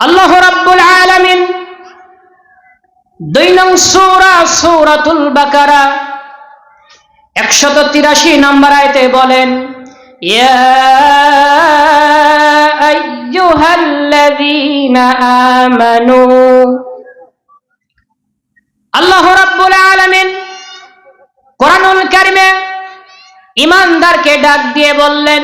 আল্লাহ রাব্বুল আলামিন দুই নং সূরা, সূরাতুল বাকারা, একশত তিরাশি নম্বর আয়তে বলেন, ইয়া আইয়ুহাল্লাযীনা আমানু, আল্লাহ রাব্বুল আলামিন কোরআনুল কারিমে ইমানদারকে ডাক দিয়ে বললেন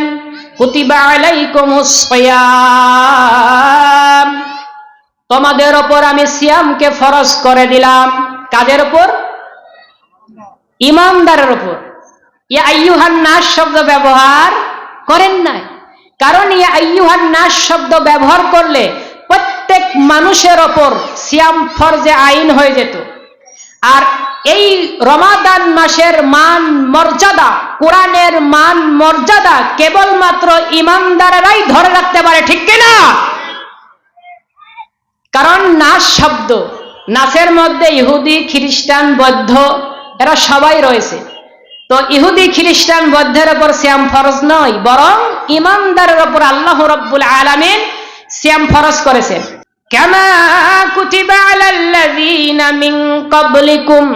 তোমাদের ওপর আমি সিয়ামকে ফরজ করে দিলাম। কাদের ওপর? ইমানদারের ওপর। ইয়া আইয়ুহান নাস শব্দ ব্যবহার করেন নাই। কারণ ইয়া আইয়ুহান নাস শব্দ ব্যবহার করলে প্রত্যেক মানুষের ওপর সিয়াম ফরজে আইন হয়ে যেত। আর এই রমাদান মাসের মান মর্যাদা, কোরআনের মান মর্যাদা কেবলমাত্র ইমানদারেরাই ধরে রাখতে পারে, ঠিক কিনা কারণ নাচ শব্দ, নাচের মধ্যে ইহুদি, খ্রিস্টান, বৌদ্ধ, এরা সবাই রয়েছে। তো ইহুদি, খ্রিস্টান, বৌদ্ধের ওপর শ্যাম ফরজ নয়, বরং ইমানদারের ওপর আল্লাহ রব্বুল আলামিন শ্যাম ফরজ করেছেন। কামা কুতিবা আলাল্লাযীনা মিন ক্বাবলিকুম।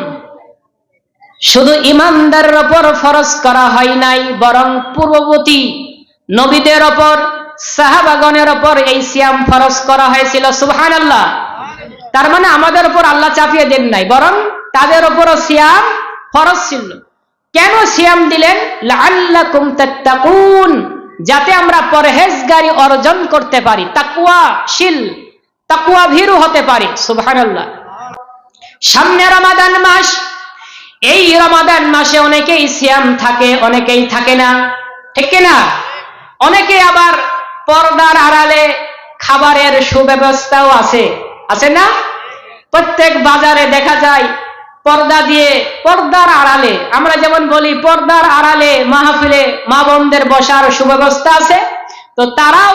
শুধু ইমানদারের ওপর ফরজ করা হয় নাই, বরং পূর্ববর্তী নবীদের ওপর, সাহাবাগণের ওপর এই সিয়াম ফরজ করা হয়েছিল। সুবহান আল্লাহ তার মানে আমাদের উপর আল্লাহ চাপিয়ে দেন নাই, বরং তাদের উপরও সিয়াম ফরজ ছিল। কেন সিয়াম দিলেন? যাতে আমরা পরহেজগারি অর্জন করতে পারি তাকুয়া শিল তাকুয়া ভীরু হতে পারি। সুবহানাল্লাহ। সামনে রমাদান মাস এই রমাদান মাসে অনেকেই সিয়াম থাকে, অনেকেই থাকে না। ঠিক না অনেকে আবার পর্দার আড়ালে খাবারের সুব্যবস্থাও আছে। আছে না? প্রত্যেক বাজারে দেখা যায় পর্দা দিয়ে পর্দার আড়ালে, আমরা যেমন বলি পর্দার আড়ালে মাহফিলে মা বোনদের বসার সুব্যবস্থা আছে, তো তারাও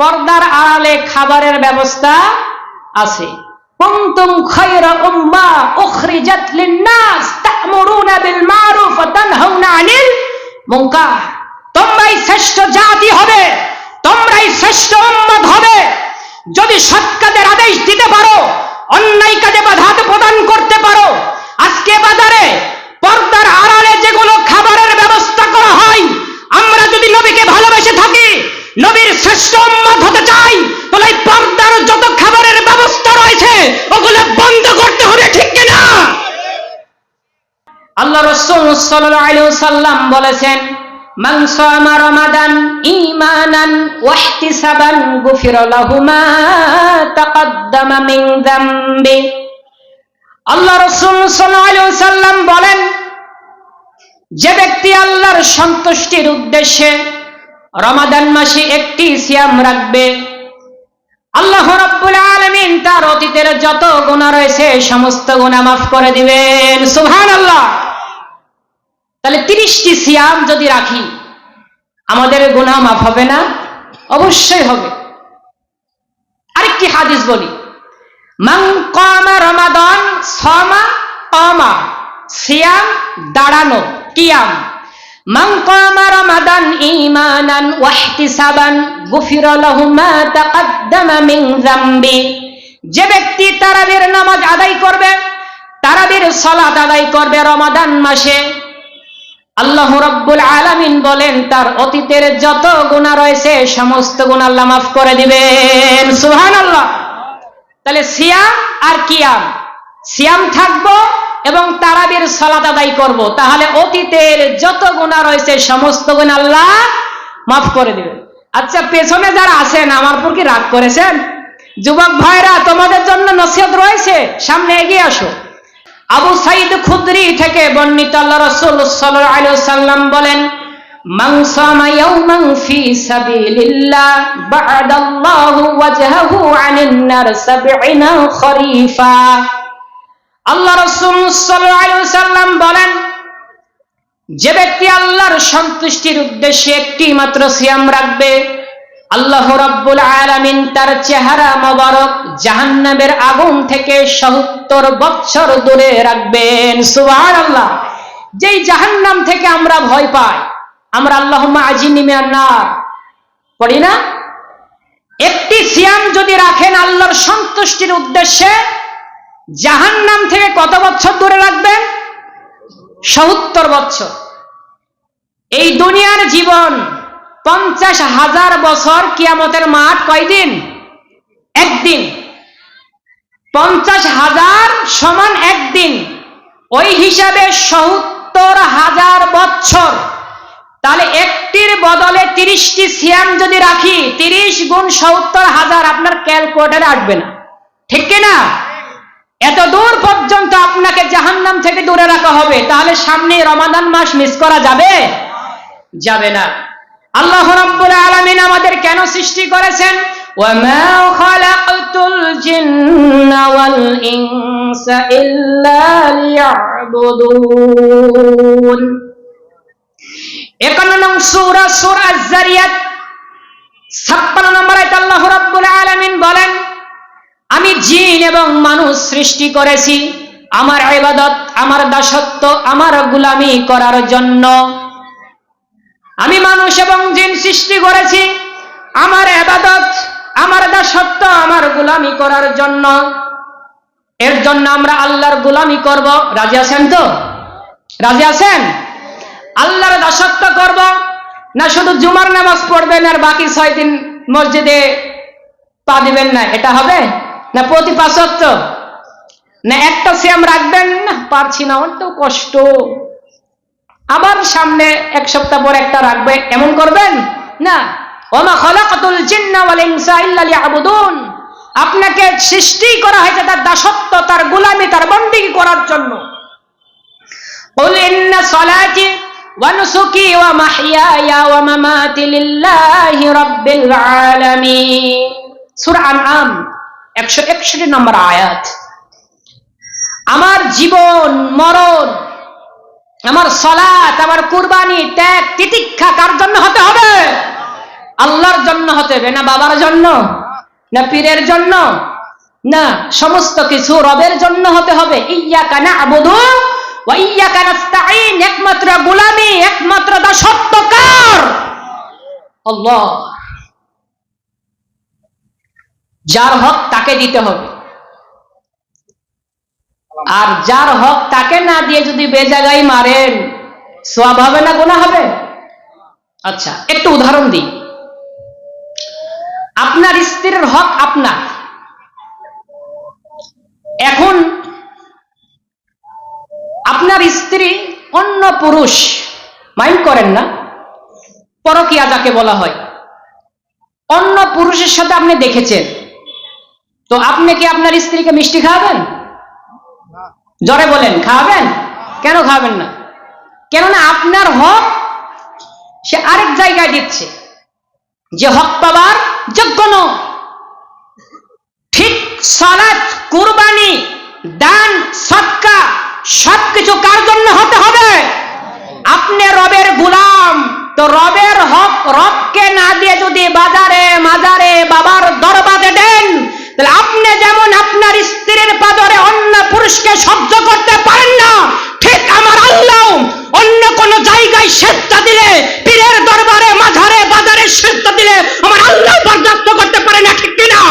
পর্দার আড়ালে খাবারের ব্যবস্থা আছে। কুনতুম খায়রা উম্মাহ উখরিজাত লিন-নাস তা'মুরুনা বিল মারুফ ওয়া তানহাউনা আনিল মুনকার। তোমরাই শ্রেষ্ঠ জাতি হবে, তোমরাই শ্রেষ্ঠ উম্মত হবে। যদি সৎ আদেশ দিতে পারো অন্যায় কাজে বাধা প্রদান করতে পারো, আজকে বাজারে পর্দার আড়ালে যেগুলো খাবারের ব্যবস্থা করা হয়, আমরা যদি নবীকে ভালোবেসে থাকি, নবীর শ্রেষ্ঠ উম্মত হতে চাই এই পর্দার যত খাবারের ব্যবস্থা রয়েছে, ওগুলো বন্ধ করতে হবে, ঠিক আল্লাহ রসুল সাল্লাম বলেছেন বলেন, যে ব্যক্তি আল্লাহর সন্তুষ্টির উদ্দেশ্যে রমাদান মাসে একটি সিয়াম রাখবে আল্লাহ রাব্বুল আলামিন তার অতীতের যত গুনাহ রয়েছে, সমস্ত গুনাহ মাফ করে দিবেন। সুবহানাল্লাহ। তাহলে তিরিশটি সিয়াম যদি রাখি, আমাদের গুনাহ মাফ হবে না? অবশ্যই হবে। আরেকটি হাদিস বলি। কামা রমাদান সমা কামা সিয়াম দাঁড়ানো, কিয়াম। রমাদান ঈমানান ওয়া ইহতিসাবান গুফিরা লাহু মা তাকদ্দামা মিন যামবি। যে ব্যক্তি তারাবির নামাজ আদায় করবে, তারাবির সালাত আদায় করবে রমাদান মাসে। আল্লাহ রাব্বুল আলামিন বলেন, তার অতীতের যত গুনাহ রয়েছে, সমস্ত গুনাহ আল্লাহ মাফ করে দিবেন। সুহান সুবহানাল্লাহ। তাহলে সিয়াম আর কিয়াম। সিয়াম থাকব এবং তারাবির সালাত আদায় করব। তাহলে অতীতের যত গুনাহ রয়েছে, সমস্ত গুনাহ আল্লাহ মাফ করে দিবেন। আচ্ছা পেছনে যারা আছেন, আমার উপর কি রাগ করেছেন? যুবক ভাইরা, তোমাদের জন্য নসিহত রয়েছে? সামনে এগিয়ে আসো। আবু সাইদ খুদরি থেকে বর্ণিত আল্লাহ রাসূল সাল্লাম বলেন বা'দাল্লাহু ওয়াজহাহু আনিন নার 70 খরিফা। আল্লাহ রাসূল সাল্লাল্লাহু আলাইহি সাল্লাম বলেন, যে ব্যক্তি আল্লাহর সন্তুষ্টির উদ্দেশ্যে একটি মাত্র সিয়াম রাখবে, আল্লাহ তার চেহারা আগুন থেকে সত্তর দূরে রাখবেন। সুবহানাল্লাহ। যেই জাহান্নাম থেকে আমরা ভয় পাই, আমরা আল্লাহুম্মা আজিনি মিনান নার। পড়ি না? একটি সিয়াম যদি রাখেন আল্লাহর সন্তুষ্টির উদ্দেশ্যে জাহান্নাম থেকে কত বছর দূরে রাখবেন? সত্তর বছর। এই দুনিয়ার জীবন পঞ্চাশ হাজার বছর কিয়ামতের মাঠ কয়দিন? একদিন। পঞ্চাশ হাজার সমান একদিন। ওই হিসাবে সত্তর হাজার বছর। তাহলে একটির বদলে তিরিশটি সিয়াম যদি রাখি, তিরিশ গুণ সত্তর হাজার আপনার ক্যালকুলেটারে আসবে না। ঠিক কিনা? এত দূর পর্যন্ত আপনাকে জাহান্নাম থেকে দূরে রাখা হবে। তাহলে সামনে রমাদান মাস মিস করা যাবে? যাবে না। আল্লাহ রাব্বুল আলামিন আমাদের কেন সৃষ্টি করেছেন? খালাকতুল জিন্না ওয়াল ইনসা ইল্লা লিয়াবুদুন। একান্ন নং সূরা সূরা আজ-জারিয়াত 56 নম্বর আল্লাহ রাব্বুল আলামিন বলেন আমি জিন এবং মানুষ সৃষ্টি করেছি। আমার ইবাদত, আমার দাসত্ব, আমার গুলামি করার জন্য। আমি মানুষ এবং জিন সৃষ্টি করেছি। আমার আবাদত আমার দাসত্ব, আমার গুলামি করার জন্য। এর জন্য আমরা আল্লাহর গুলামি করব। রাজি আছেন তো? রাজি আছেন? আল্লাহর দাসত্ব করব। না শুধু জুমার নামাজ পড়বেন আর বাকি ছয় দিন মসজিদে পা দিবেন না, এটা হবে? না প্রতি পাঁচত্ব না একটা সিয়াম রাখবেন না পারছি না আমার তো কষ্ট আবার সামনে এক সপ্তাহ পর একটা রাখবে এমন করবেন না ওমা খলাকাতুল জিন্না ওয়াল ইনসা ইল্লা লিয়াবুদুন আপনাকে সৃষ্টি করা হয়েছে তার দাসত্ব তার গোলামি তার বন্দিগি করার জন্য قل إن صلاتي ونسكي ومحياي ومماتي لله رب العالمين সূরা আনআম 161 নম্বর আয়াত। আমার জীবন, মরণ, আমার সলাত, আমার কুরবানি ত্যাগ, তিতিক্ষা কার জন্য হতে হবে? আল্লাহর জন্য হতে হবে না বাবার জন্য, না পীরের জন্য, না সমস্ত কিছু রবের জন্য হতে হবে। ইয়া কানা ওয়া ইয়া কানাস্তাইন একমাত্র গোলামি, একমাত্র দাসত্ব কার? আল্লাহ। যার হক তাকে দিতে হবে। আর যার হক তাকে না দিয়ে যদি বেজাগাই মারেন হবে না গোনা হবে? আচ্ছা একটু উদাহরণ দিই। আপনার স্ত্রীর হক আপনার। এখন আপনার স্ত্রী অন্য পুরুষ, মাইন্ড করেন না, পরকিয়া যাকে বলা হয়, অন্য পুরুষের সাথে আপনি দেখেছেন। তো আপনি কি আপনার স্ত্রীকে মিষ্টি খাওয়াবেন? জরে বলেন খাওয়াবেন? কেন খাওয়াবেন না? কেননা আপনার হক সে আরেক জায়গায় দিচ্ছে। যে হক পাবার যোগ্য নয়। ঠিক সালাত কুরবানি দান সৎকা সবকিছু কার জন্য হতে হবে? আপনি রবের গুলাম। তো রবের হক রবকে না দিয়ে যদি বাজারে মাজারে বাবার দরবারে দেন তাহলে আপনি যেমন আপনার স্ত্রীর পাদরে অন্য পুরুষকে সহ্য করতে পারেন না ঠিক আমার আল্লাহ অন্য কোন জায়গায় সেদ্ধা দিলে পীরের দরবারে মাঝারে বাজারে সেদ্ধা দিলে আমার আল্লাহ বরদাস্ত করতে পারে না ঠিক কিনা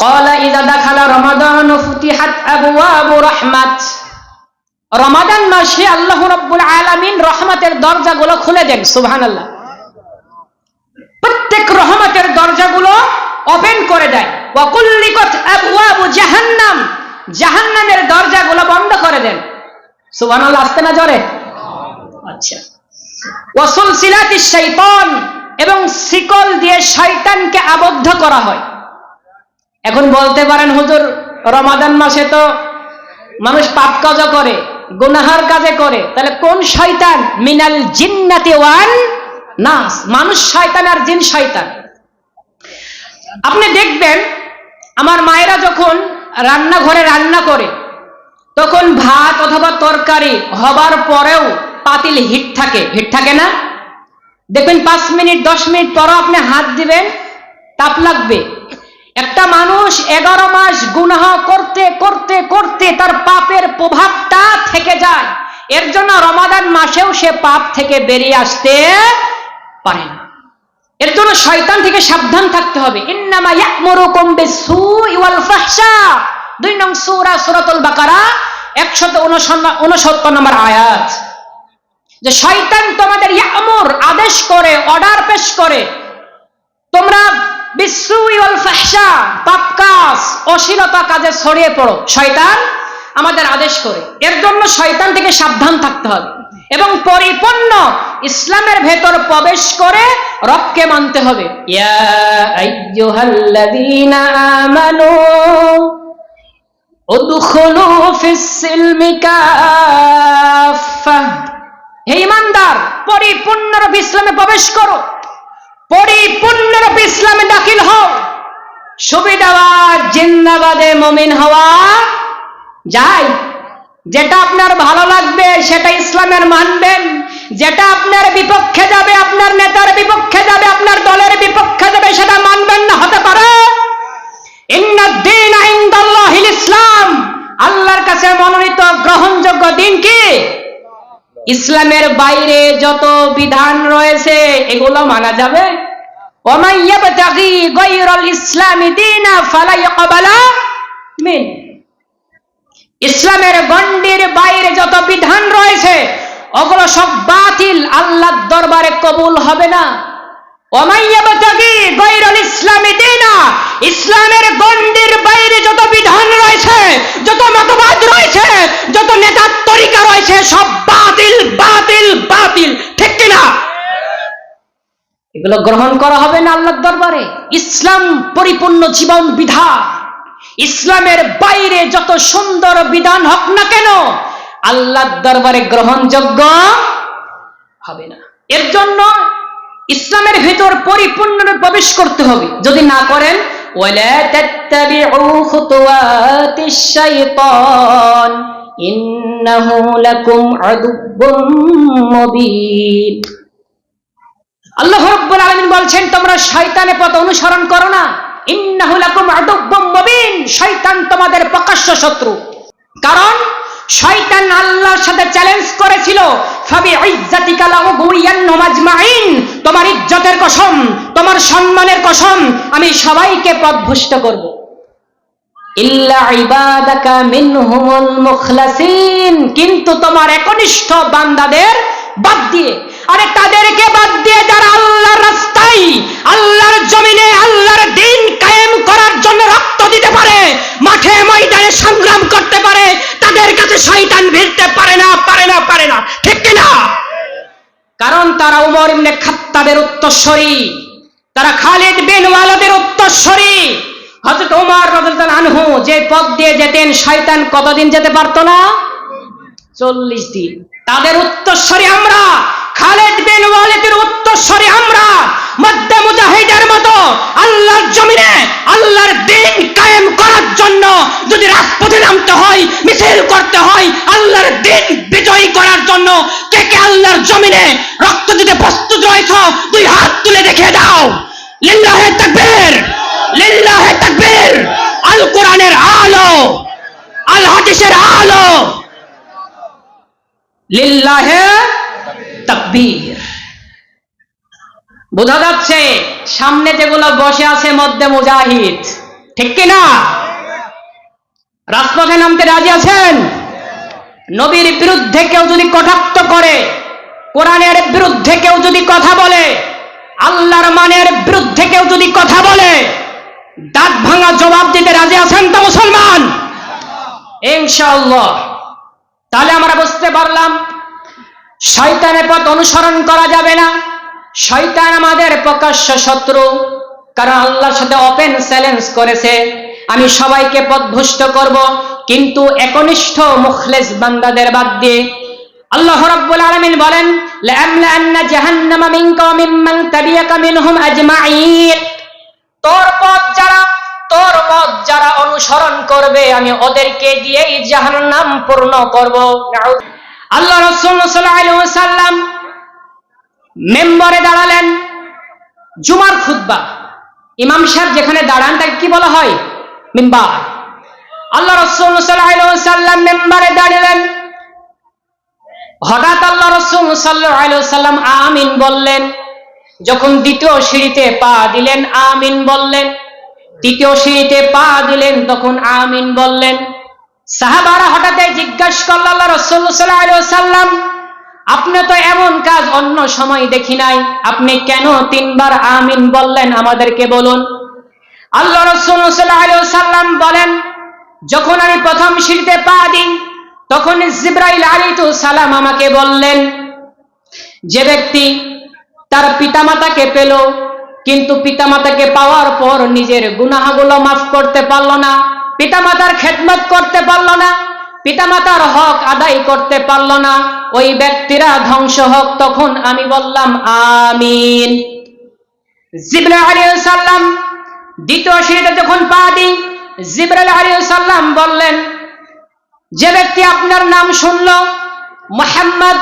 قال إذا دخل رمضان فتحت أبواب رحمة রমাদান মাসে আল্লাহ রব্বুল আলামিন রহমতের দরজাগুলো খুলে দেন সুবহানাল্লাহ প্রত্যেক রহমতের দরজাগুলো ওপেন করে দেয়। ওয়াকুল্লিকত আবওয়াবু জাহান্নাম। জাহান্নামের দরজাগুলো বন্ধ করে দেন। সুবহানাল্লাহ, আসতে না জরে আচ্ছা। ওয়াসুলসিলাতি শাইতান, এবং শিকল দিয়ে শয়তানকে আবদ্ধ করা হয়। এখন বলতে পারেন, হুজুর, রমাদান মাসে তো মানুষ পাপ কাজও করে, গুনাহার কাজে করে, তাহলে কোন শয়তান মিনাল জিন্নাতি ওয়ান নাস। মানুষ শয়তান আর জিন শয়তান আপনি দেখবেন, আমার মায়েরা যখন রান্নাঘরে রান্না করে, তখন ভাত অথবা তরকারি হবার পরেও পাতিল হিট থাকে। হিট থাকে না? দেখবেন পাঁচ মিনিট, দশ মিনিট পরও আপনি হাত দিবেন, তাপ লাগবে। একটা মানুষ এগারো মাস গুনাহ করতে করতে করতে তার পাপের প্রভাবটা থেকে যায়। এর জন্য রমাদান মাসেও সে পাপ থেকে বেরিয়ে আসতে পারে না। এর জন্য শয়তান থেকে সাবধান থাকতে হবে। ইন্নামা ইয়াকমুরুকুম বিসসুই ওয়াল ফাহশা দুই নং সূরা, সূরাতুল বাকারা 169 নম্বর আয়াত। যে শয়তান তোমাদের ইয়ামুর, আদেশ করে, অর্ডার পেশ করে। তোমরা বিসসুই ওয়াল ফাহশা পাপ কাজ, অশ্লীলতা কাজে ছড়িয়ে পড়ো। শয়তান আমাদের আদেশ করে। এর জন্য শয়তান থেকে সাবধান থাকতে হবে। এবং পরিপূর্ণ ইসলামের ভেতর প্রবেশ করে রবকে মানতে হবে। হে ইমানদার পরিপূর্ণরূপে ইসলামে প্রবেশ করো। পরিপূর্ণরূপে ইসলামে দাখিল হও। সুবিধাবাদ, জিন্দাবাদে মমিন হওয়া যায়। যেটা আপনার ভালো লাগবে, সেটা ইসলামের মানবেন। যেটা আপনার বিপক্ষে যাবে, আপনার নেতার বিপক্ষে যাবে, আপনার দলের বিপক্ষে যাবে, সেটা মানবেন না, হতে পারে। ইসলাম। আল্লাহর কাছে মনোনীত গ্রহণযোগ্য দিন কি? ইসলামের বাইরে যত বিধান রয়েছে, এগুলো মানা যাবে। ইসলামি দীনা ফালা ইয়াকবালা মিন। ইসলামের গণ্ডির বাইরে যত বিধান রয়েছে, ওগুলো সব বাতিল। আল্লাহর দরবারে কবুল হবে না। ইসলামের গণ্ডির বাইরে যত বিধান রয়েছে, যত মতবাদ রয়েছে, যত নেতার তরিকা রয়েছে, সব বাতিল বাতিল বাতিল। ঠিক কিনা? এগুলো গ্রহণ করা হবে না আল্লাহর দরবারে। ইসলাম পরিপূর্ণ জীবন বিধান। ইসলামের বাইরে যত সুন্দর বিধান হোক না কেন, আল্লাহর দরবারে গ্রহণযোগ্য হবে না। এর জন্য ইসলামের ভিতর পরিপূর্ণ প্রবেশ করতে হবে। যদি না করেন আল্লাহ আলমিন বলছেন, তোমরা শয়তানের পথ অনুসরণ করো না। শয়তান তোমাদের প্রকাশ্য শত্রু। কারণ শয়তান আল্লাহর সাথে চ্যালেঞ্জ করেছিল তোমার ইজ্জতের কসম, তোমার সম্মানের কসম, আমি সবাইকে পথভ্রষ্ট করব। কিন্তু তোমার একনিষ্ঠ বান্দাদের বাদ দিয়ে আরে তাদেরকে বাদ দিয়ে যারা আল্লাহর রাস্তায়, আল্লাহর জমিনে, আল্লাহর দিন কায়েম করার জন্য রক্ত দিতে পারে, মাঠে ময়দানে সংগ্রাম করতে পারে, তাদের কাছে শয়তান ভিড়তে পারে না পারে না পারে না। ঠিক কিনা? কারণ তারা উমর ইবনে খাত্তাবের উত্তরসূরি তারা খালিদ বিন ওয়ালিদের উত্তরসূরি হযরত ওমর রাদিয়াল্লাহু আনহু যে পথ দিয়ে যেতেন, শয়তান কতদিন যেতে পারতো না? চল্লিশ দিন। তাদের উত্তরস্বরী আমরা। খালেদ বিন ওয়ালিদের উত্তরস্বরী আমরা মুজাহিদের মতো আল্লাহর জমিনে আল্লাহর দিন কায়েম করার জন্য যদি রাজপথে নামতে হয়, মিছিল করতে হয়, আল্লাহর দিন বিজয়ী করার জন্য কে কে আল্লাহর জমিনে রক্ত দিতে প্রস্তুত রয়েছ, দুই হাত তুলে দেখে দাও। লিল্লাহে তাকবীর লিল্লাহে তাকবীর আল কোরআনের আলো আল হাদিসের আলো। লিল্লাহে তাকবীর। বোঝা যাচ্ছে সামনে যেগুলো বসে আছে মধ্যে মুজাহিদ। ঠিক কি না? রাজপথে নামতে রাজি আছেন? নবীর বিরুদ্ধে কেউ যদি কটাক্ত করে, কোরআনের বিরুদ্ধে কেউ যদি কথা বলে, আল্লাহর মানের বিরুদ্ধে কেউ যদি কথা বলে, দাঁত ভাঙা জবাব দিতে রাজি আছেন তো মুসলমান? ইনশাআল্লাহ। তাহলে আমরা বুঝতে পারলাম শয়তানের পথ অনুসরণ করা যাবে না। শয়তান আমাদের প্রকাশ্য শত্রু, কারণ আল্লাহর সাথে ওপেন চ্যালেঞ্জ করেছে। আমি সবাইকে পথভ্রষ্ট করব, কিন্তু একনিষ্ঠ মুখলেস বান্দাদের বাদ দিয়ে। আল্লাহ রাব্বুল আলামিন বলেন লাআমলা আন্না জাহান্নামা মিনকা ওয়া মিম্মান তোর পথ যারা, তোর পথ যারা অনুসরণ করবে, আমি ওদেরকে দিয়েই জাহান্নাম পূর্ণ করব। আল্লাহ রাসূল সাল্লাল্লাহু আলাইহি ওয়াসাল্লাম মেম্বারে দাঁড়ালেন জুমার খুতবা। ইমাম সাহেব যেখানে দাঁড়ান, তাকে কি বলা হয়? মেম্বার। আল্লাহ রাসূল সাল্লাল্লাহু আলাইহি ওয়াসাল্লাম মেম্বারে দাঁড়ালেন। হঠাৎ আল্লাহ রাসূল আলাইহি আমিন বললেন। যখন দ্বিতীয় সিঁড়িতে পা দিলেন, আমিন বললেন। তৃতীয় সিঁড়িতে পা দিলেন, তখন আমিন বললেন। সাহাবারা হঠাৎ জিজ্ঞাসা করল, আল্লাহ রসুল্লাহ সাল্লাম আপনি তো এমন কাজ অন্য সময় দেখি নাই। আপনি কেন তিনবার আমিন বললেন আমাদেরকে বলুন? আল্লাহ রসুল্লাহ সাল্লাম বলেন, যখন আমি প্রথম সিঁড়িতে পা দিই, তখন জিব্রাইল আলিতু সালাম আমাকে বললেন, যে ব্যক্তি তার পিতামাতাকে পেল, কিন্তু পিতামাতাকে পাওয়ার পর নিজের গুনাহগুলো মাফ করতে পারল না পিতামাতার খেদমত করতে পারল না, পিতামাতার হক আদায় করতে পারল না, ওই ব্যক্তিরা ধ্বংস হোক তখন আমি বললাম, আমিন। জিবরা আলী সাল্লাম দ্বিতীয় সিঁড়িতে যখন পা দিই জিবরাল আলী সাল্লাম বললেন, যে ব্যক্তি আপনার নাম শুনল, মোহাম্মদ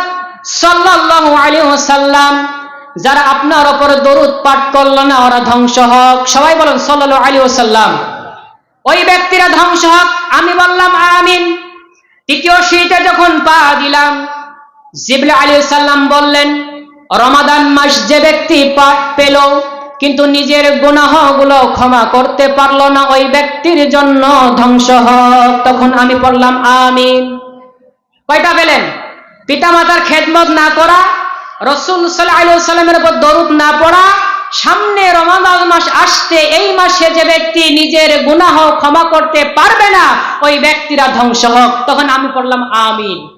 সাল্লাহ আলী সাল্লাম যারা আপনার ওপর দরুদ পাঠ করল না, ওরা ধ্বংস হোক, সবাই বলেন সাল্লাহ আলী সাল্লাম ওই ব্যক্তিরা ধ্বংস হোক। আমি বললাম, আমিন। তৃতীয় সিঁড়িতে যখন পা দিলাম জিবলা আলী সাল্লাম বললেন, রমাদান মাস যে ব্যক্তি পেল, কিন্তু নিজের গুনাহগুলো ক্ষমা করতে পারল না, ওই ব্যক্তির জন্য ধ্বংস হোক। তখন আমি পড়লাম আমিন। কয়টা পেলেন? পিতামাতার খেদমত না করা, রসুল সাল্লাহ সাল্লামের উপর দরুদ না পড়া সামনে রমাদান মাস আসতে এই মাসে যে ব্যক্তি নিজের গুনাহ ক্ষমা করতে পারবে না, ওই ব্যক্তিরা ধ্বংস হোক। তখন আমি পড়লাম, আমিন।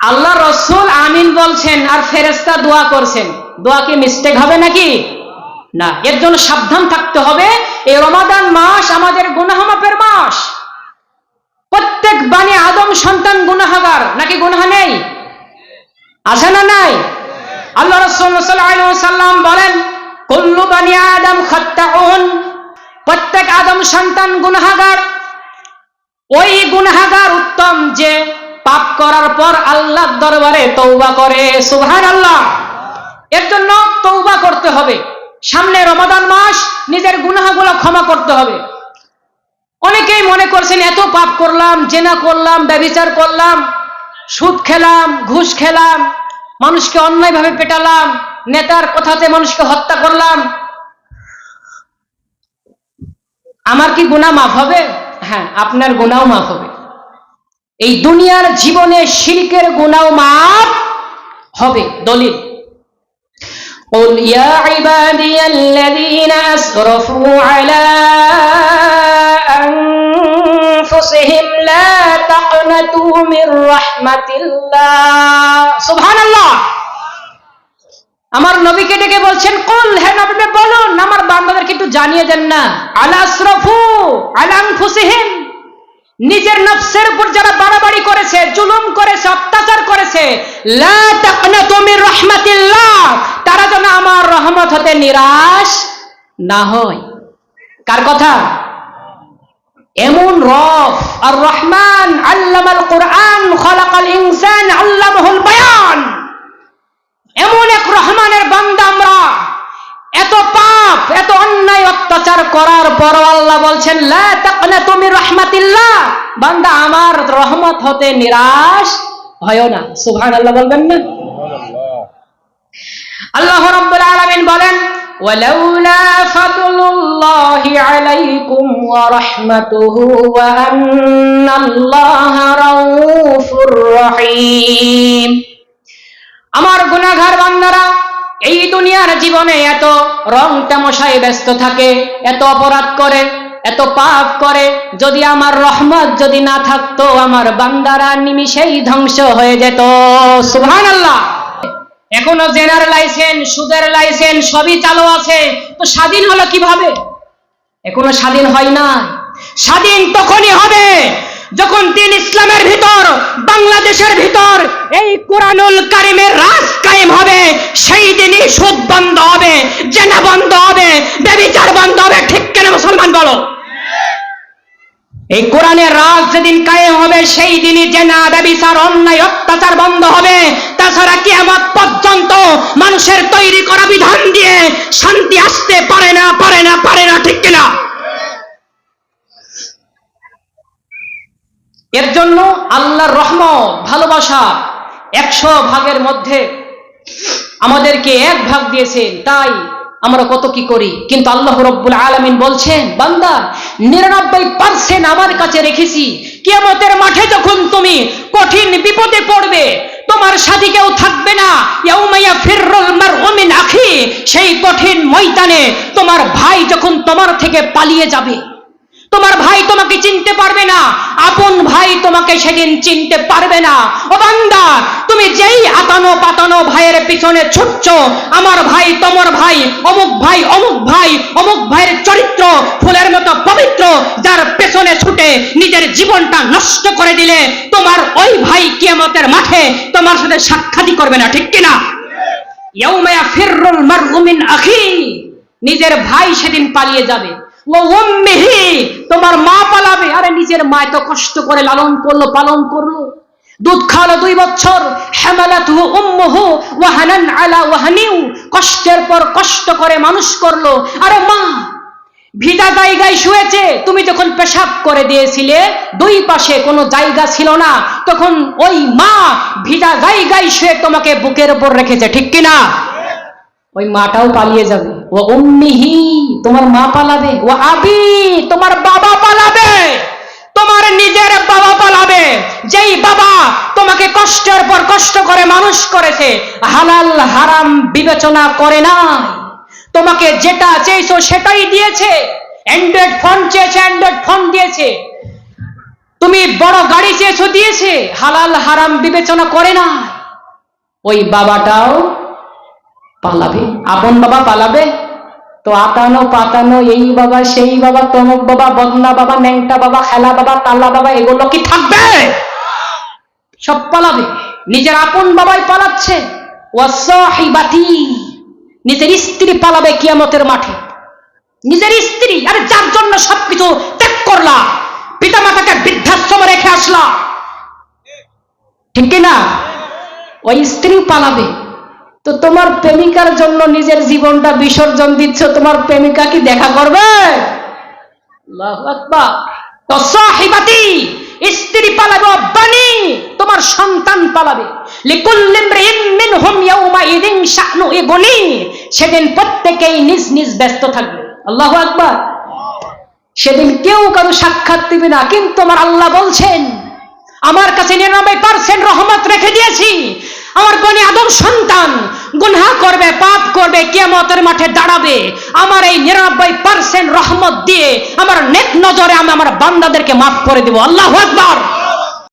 আল্লাহ রসুল আমিন বলছেন, আর ফেরেস্তা দোয়া করছেন। দোয়া কি মিস্টেক হবে নাকি? না। এর জন্য সাবধান থাকতে হবে। এই রমাদান মাস আমাদের গুনাহমাপের মাস। প্রত্যেক বাণী আদম সন্তান গুনাহাগার। নাকি গুনাহ নেই? আছে না নাই? আল্লাহ রসুল্লাম বলেন, কুল্লু বানি আদম খত্তাউন। প্রত্যেক আদম সন্তান গুনাহাগার। ওই গুনাহাগার উত্তম যে পাপ করার পর আল্লাহ দরবারে তৌবা করে সুবহান আল্লাহ এর জন্য তৌবা করতে হবে। সামনে রমাদান মাস, নিজের গুনাহগুলো ক্ষমা করতে হবে। অনেকেই মনে করছেন, এত পাপ করলাম, জেনা করলাম ব্যবিচার করলাম, সুদ খেলাম, ঘুষ খেলাম। মানুষকে অন্যায়ভাবে পেটালাম নেতার কথাতে মানুষকে হত্যা করলাম আমার কি গুণা মাফ হবে হ্যাঁ আপনার গুণাও মাফ হবে এই দুনিয়ার জীবনে শিল্পের গুণাও মাফ হবে দলিল قل يا عبادي الذين أسرفوا على أنفسهم لا تقنطوا من আমার নবীকে ডেকে বলছেন, কুল, হে নবী, বলুন, আমার বান্দাদেরকে একটু জানিয়ে দেন না। আলা আশরাফু, আলা নিজের নফসের উপর যারা বাড়াবাড়ি করেছে, জুলুম করেছে, অত্যাচার করেছে, লা তাকনাতু মির রাহমাতিল্লাহ। তারা যেন আমার রহমত হতে নিরাশ না হয়। কার কথা? এমন রব আর রহমান আল্লামাল কোরআন খলাকাল ইনসান আল্লামাহুল বায়ান। এমন এক রহমানের বান্দা আমরা। এত পাপ এত অন্যায় অত্যাচার করার পর আল্লাহ বলছেন লা তুমি রহমাতিল্লাহ। বান্দা আমার রহমত হতে নিরাশ হয় না। সুবহানাল্লাহ বলবেন না? আল্লাহ রাব্বুল আলামিন বলেন ولولا فضل الله عليكم ورحمته وأن الله رؤوف رحيم আমার গুনাহগার বান্দারা এই দুনিয়ার জীবনে এত রং তামশায় ব্যস্ত থাকে এত অপরাধ করে এত পাপ করে যদি আমার রহমত যদি না থাকতো আমার বান্দারা নিমিষেই ধ্বংস হয়ে যেত সুবহান আল্লাহ এখনও জেনার লাইসেন্স, সুদের লাইসেন্স, সবই চালু আছে। তো স্বাধীন হলো কীভাবে? এখনও স্বাধীন হয় না স্বাধীন তখনই হবে যখন দিন ইসলামের ভিতর, বাংলাদেশের ভিতর এই কোরআনুল কারিমের রাজ কায়েম হবে। সেই দিনই সুদ বন্ধ হবে, জেনা বন্ধ হবে ব্যবিচার বন্ধ হবে। ঠিক কেন মুসলমান বলো? এই কোরআনের রাজ যেদিন কায়েম হবে, সেই দিনই জেনা ব্যবিচার অন্যায় অত্যাচার বন্ধ হবে, তাছাড়া কিয়ামত পর্যন্ত মানুষের তৈরি করা বিধান দিয়ে শান্তি আসতে পারে না পারে না পারে না, ঠিক কিনা? এর জন্য আল্লাহর রহমত, ভালোবাসা একশো ভাগের মধ্যে আমাদেরকে এক ভাগ দিয়েছেন, তাই আমরা কত কি করি? কিন্তু আল্লাহ রব্বুল আলমিন বলছেন, বান্দা, নিরানব্বই পার্সেন্ট আমার কাছে রেখেছি। কিয়ামতের মাঠে যখন তুমি কঠিন বিপদে পড়বে, তোমার সাথে কেউ থাকবে না। সেই কঠিন ময়দানে তোমার ভাই যখন তোমার থেকে পালিয়ে যাবে। তোমার ভাই তোমাকে চিনতে পারবে না। আপন ভাই তোমাকে সেদিন চিনতে পারবে না। ও বান্দা, তুমি যেই আতানো পাতানো ভাইয়ের পিছনে ছুটছ, আমার ভাই, তোমার ভাই, অমুক ভাই অমুক ভাই, অমুক ভাইয়ের চরিত্র, ফুলের মতো পবিত্র, যার পেছনে ছুটে নিজের জীবনটা নষ্ট করে দিলে, তোমার ওই ভাই কিয়ামতের মাঠে তোমার সাথে সাক্ষাৎই করবে না, ঠিক কিনা? নিজের ভাই সেদিন পালিয়ে যাবে। তোমার মা পালাবে। আরে নিজের মা এত কষ্ট করে লালন করল, পালন করল। দুধ খাওয়ালো দুই বছর আলা কষ্টের পর কষ্ট করে মানুষ করল। আরে মা ভিজা জায়গায় শুয়েছে, তুমি যখন পেশাব করে দিয়েছিলে, দুই পাশে কোনো জায়গা ছিল না, তখন ওই মা ভিজা জায়গায় শুয়ে তোমাকে বুকের উপর রেখেছে, ঠিক কিনা? ওই মাটাও পালিয়ে যাবে। ও উম্মিহি, তোমার মা পালাবে। ও আবি, তোমার বাবা পালাবে। তোমার নিজের বাবা পালাবে। যেই বাবা তোমাকে কষ্টের পর কষ্ট করে মানুষ করেছে, হালাল, হারাম বিবেচনা করে নাই। তোমাকে যেটা চেয়েছো সেটাই দিয়েছে। অ্যান্ড্রয়েড ফোন চেয়েছে অ্যান্ড্রয়েড ফোন দিয়েছে। তুমি বড় গাড়ি চেয়েছো, দিয়েছে। হালাল, হারাম বিবেচনা করে না ওই বাবাটাও পালাবে। আপন বাবা পালাবে। তো আতানো, পাতানো, এই বাবা, সেই বাবা, তমক বাবা বদনা বাবা, ন্যাংটা বাবা, খেলা বাবা, তালা বাবা, এগুলো কি থাকবে? সব পালাবে। নিজের আপন বাবাই পালাচ্ছে। নিজের স্ত্রী পালাবে কিয়ামতের মাঠে। নিজের স্ত্রী, আরে যার জন্য সবকিছু ত্যাগ করলা পিতা মাতাকে বৃদ্ধাশ্রমে রেখে আসলা। ঠিক না? ওই স্ত্রী পালাবে। তো তোমার প্রেমিকার জন্য নিজের জীবনটা বিসর্জন দিচ্ছ, তোমার প্রেমিকা কি দেখা করবে? স্ত্রী পালাবে, অব্বানি, তোমার সন্তান পালাবে। সেদিন প্রত্যেকেই নিজ নিজ ব্যস্ত থাকবে। আল্লাহু আকবার। সেদিন কেউ কারও সাক্ষাৎ দিবে না, কিন্তু আমার আল্লাহ বলছেন, আমার কাছে নিরানব্বই পার্সেন্ট রহমত রেখে দিয়েছি। আমার বনে আদম সন্তান গুনহা করবে, পাপ করবে কেমতের মাঠে দাঁড়াবে। আমার এই নিরানব্বই পার্সেন্ট রহমত দিয়ে আমার নেক নজরে আমি আমার বান্দাদেরকে মাফ করে দেবো। আল্লাহ আকবার!